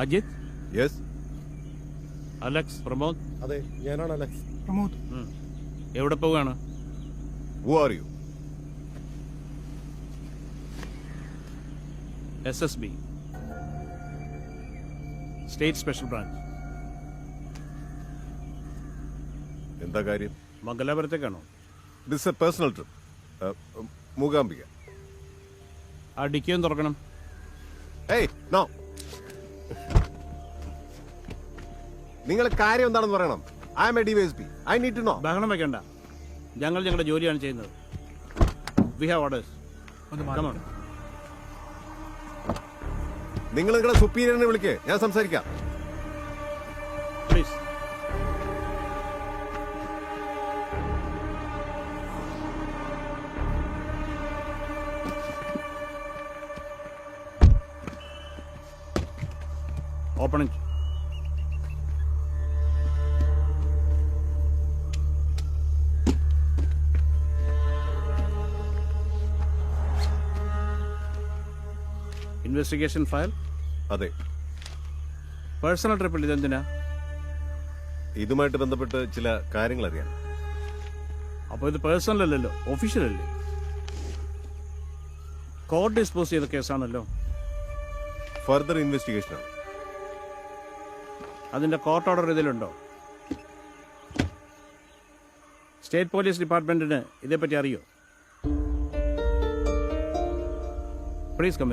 Ajith? Yes Alex Pramod? അതെ ഞാനാണ് Alex. Pramod. എവിടെ പോവുകയാണ്? Who are you S S B state special branch എന്താ കാര്യം? മംഗലാപുരത്തേക്കാണോ? This a personal trip Mookambika. ആ ഡിക്കിയും തുറക്കണം. ഏയ് നോ നിങ്ങൾ കാര്യം എന്താണെന്ന് പറയണം. I am a D S P I need to know ബഹളം വെക്കണ്ട. ഞങ്ങൾ ഞങ്ങളുടെ ജോലിയാണ് ചെയ്യുന്നത്. വി ഹാവ് ഓർഡേഴ്സ് കമോൺ നിങ്ങൾ നിങ്ങളുടെ സുപ്പീരിയറിനെ വിളിക്ക്. ഞാൻ സംസാരിക്കാം. Please open investigation file? അതെ. പേഴ്സണൽ ട്രിപ്പിൽ ഇതെന്തിനാ? ഇതുമായിട്ട് ബന്ധപ്പെട്ട് ചില കാര്യങ്ങൾ അറിയാം അപ്പോൾ ഇത് പേഴ്സണൽ അല്ലല്ലോ ഒഫീഷ്യൽ അല്ലേ കോർട്ട് ഡിസ്പോസ് ചെയ്ത കേസാണല്ലോ. ഫർദർ ഇൻവെസ്റ്റിഗേഷൻ അതിന്റെ കോർട്ട് ഓർഡർ ഇതിലുണ്ടോ? സ്റ്റേറ്റ് പോലീസ് ഡിപ്പാർട്ട്മെന്റിന് ഇതേപ്പറ്റി അറിയോ? പ്ലീസ് കം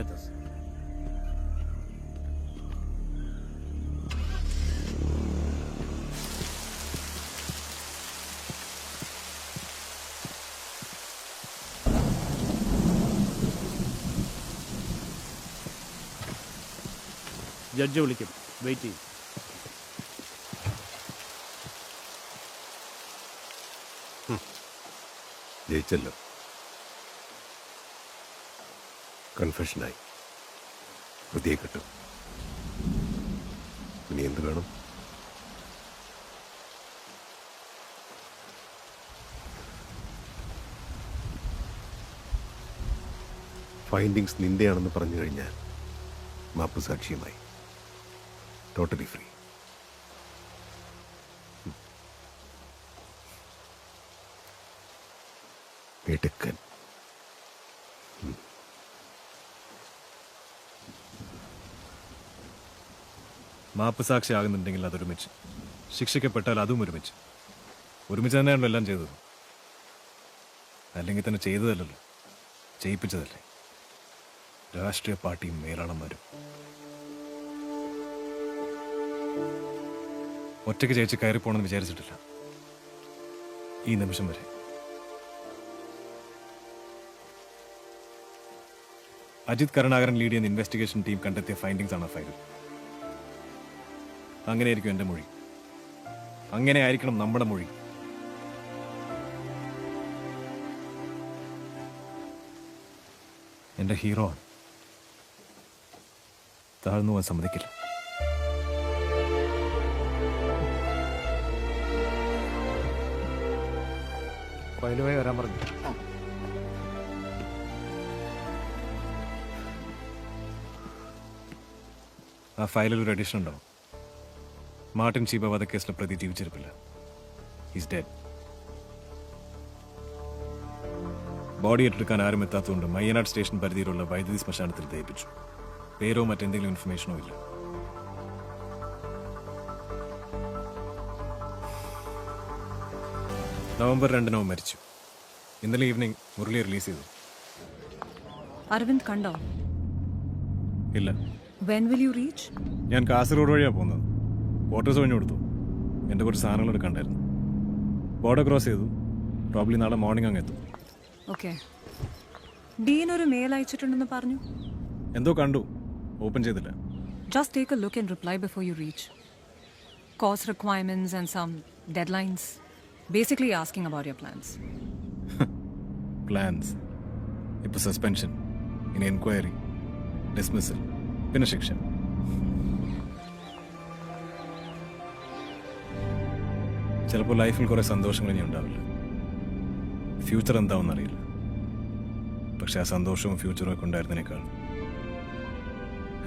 ജഡ്ജ് വിളിക്കും. വെയിറ്റ് ചെയ്യും. ജയിച്ചല്ലോ. കൺഫെഷനായി പ്രതിയെ കിട്ടും. ഇനി എന്ത് വേണം? ഫൈൻഡിങ്സ് നിന്റെയാണെന്ന് പറഞ്ഞു കഴിഞ്ഞാൽ മാപ്പ് സാക്ഷിയുമായി ടോട്ടലി ഫ്രീ എടുക്കൻ. മാപ്പ് സാക്ഷി ആകുന്നുണ്ടെങ്കിൽ അതൊരുമിച്ച് ശിക്ഷിക്കപ്പെട്ടാൽ അതും ഒരുമിച്ച് ഒരുമിച്ച് തന്നെയാണല്ലോ എല്ലാം ചെയ്തത്. അല്ലെങ്കിൽ തന്നെ ചെയ്തതല്ലല്ലോ. ചെയ്യിപ്പിച്ചതല്ലേ രാഷ്ട്രീയ പാർട്ടിയും മേലാളന്മാരും ഒറ്റയ്ക്ക് ജയിച്ച് കയറിപ്പോണെന്ന് വിചാരിച്ചിട്ടില്ല. ഈ നിമിഷം വരെ. അജിത് കരുണാകരൻ ലീഡ് ചെയ്യുന്ന ഇൻവെസ്റ്റിഗേഷൻ ടീം കണ്ടെത്തിയ ഫൈൻഡിങ്സ് ആണ് ആ ഫയലിൽ അങ്ങനെയായിരിക്കും എന്റെ മൊഴി. അങ്ങനെ ആയിരിക്കണം നമ്മുടെ മൊഴി. എന്റെ ഹീറോ ആണ്. താഴ്ന്നു പോകാൻ സമ്മതിക്കില്ല. ഫയലുമായി വരാൻ പറഞ്ഞു. ആ. ഫയലിൽ ഒരു അഡീഷൻ ഉണ്ടോ? മാർട്ടിൻ ചീബ വധക്കേസിലെ പ്രതി ജീവിച്ചിരിപ്പില്ല. ഈസ് ഡെഡ് ബോഡി ഏറ്റെടുക്കാൻ ആരും എത്താത്തതുകൊണ്ട് മയ്യനാട് സ്റ്റേഷൻ പരിധിയിലുള്ള വൈദ്യുതി ശ്മശാനത്തിൽ ദയിപ്പിച്ചു പേരോ മറ്റെന്തെങ്കിലും ഇൻഫർമേഷനോ ഇല്ല. നവംബർ രണ്ടിനോ മരിച്ചു. ഇന്നലെ ഈവനിങ് മുരളി റിലീസ് ചെയ്തു. അരവിന്ദ് കണ്ടോ? ഇല്ല. വെൻ വിൽ യു റീച്ച് ഞാൻ കാസർഗോഡ് വഴിയാണ് പോകുന്നത്. ക്വാർട്ടേഴ്സ് കഴിഞ്ഞു കൊടുത്തു. എന്റെ കുറച്ച് സാധനങ്ങൾ എടുക്കണ്ടായിരുന്നു ബോർഡർ ക്രോസ് ചെയ്തു. പ്രോബ്ലി നാളെ മോർണിംഗ് അങ്ങ് എത്തും. ഓക്കെ ഡീൻ ഒരു മെയിൽ അയച്ചിട്ടുണ്ടെന്ന് പറഞ്ഞു. എന്തോ കണ്ടു. ഓപ്പൺ ചെയ്തില്ല. Just take a look and reply before you reach cause requirements and some deadlines basically asking about your plans plans ഇപ്പോൾ സസ്പെൻഷൻ ഇനി എൻക്വയറി ഡിസ്മിസൽ പിന്നെ ശിക്ഷ. ചിലപ്പോൾ ലൈഫിൽ കുറേ സന്തോഷങ്ങൾ ഇനി ഉണ്ടാവില്ല. ഫ്യൂച്ചർ എന്താവെന്ന് അറിയില്ല. പക്ഷെ ആ സന്തോഷവും ഫ്യൂച്ചറും ഒക്കെ ഉണ്ടായിരുന്നതിനേക്കാൾ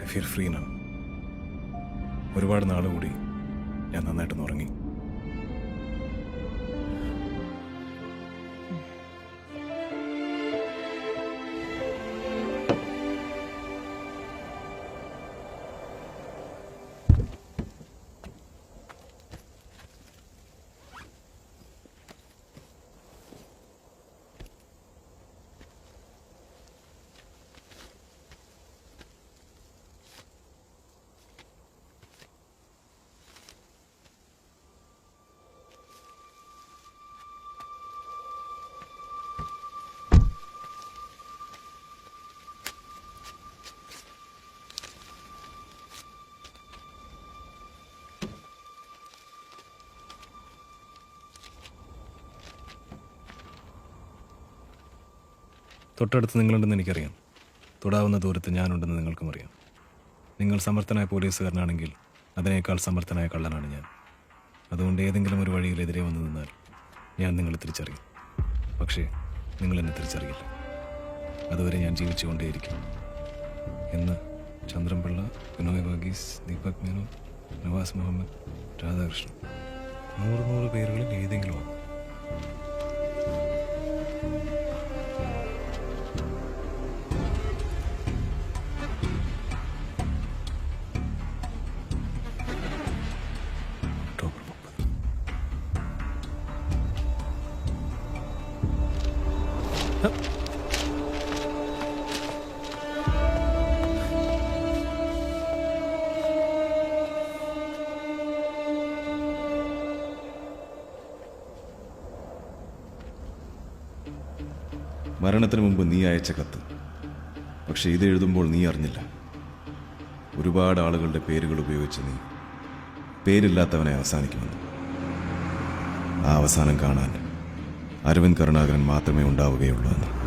ഐ ഫീൽ ഫ്രീ നൗ ഒരുപാട് നാൾ കൂടി ഞാൻ നന്നായിട്ടൊന്ന് ഉറങ്ങി. തൊട്ടടുത്ത് നിങ്ങളുണ്ടെന്ന് എനിക്കറിയാം. തൊടാവുന്ന ദൂരത്ത് ഞാനുണ്ടെന്ന് നിങ്ങൾക്കും അറിയാം നിങ്ങൾ സമർത്ഥനായ പോലീസുകാരനാണെങ്കിൽ അതിനേക്കാൾ സമർത്ഥനായ കള്ളനാണ് ഞാൻ. അതുകൊണ്ട് ഏതെങ്കിലും ഒരു വഴിയിൽ എതിരെ വന്നു നിന്നാൽ ഞാൻ നിങ്ങളെ തിരിച്ചറിയും. പക്ഷേ നിങ്ങൾ എന്നെ തിരിച്ചറിയില്ല. അതുവരെ ഞാൻ ജീവിച്ചുകൊണ്ടേയിരിക്കും. എന്ന് ചന്ദ്രൻപിള്ള വിനോയ് വർഗീസ് ദീപക് മേനോൻ നവാസ് മുഹമ്മദ് രാധാകൃഷ്ണൻ. നൂറ് നൂറ് പേരുകളിൽ ഏതെങ്കിലും ആവും മരണത്തിന് മുമ്പ് നീ അയച്ച കത്ത്. പക്ഷേ ഇത് എഴുതുമ്പോൾ നീ അറിഞ്ഞില്ല. ഒരുപാട് ആളുകളുടെ പേരുകൾ ഉപയോഗിച്ച് നീ പേരില്ലാത്തവനെ അവസാനിക്കുമെന്ന്. ആ അവസാനം കാണാൻ അരവിന്ദ് കരുണാകരൻ മാത്രമേ ഉണ്ടാവുകയുള്ളൂ എന്ന്.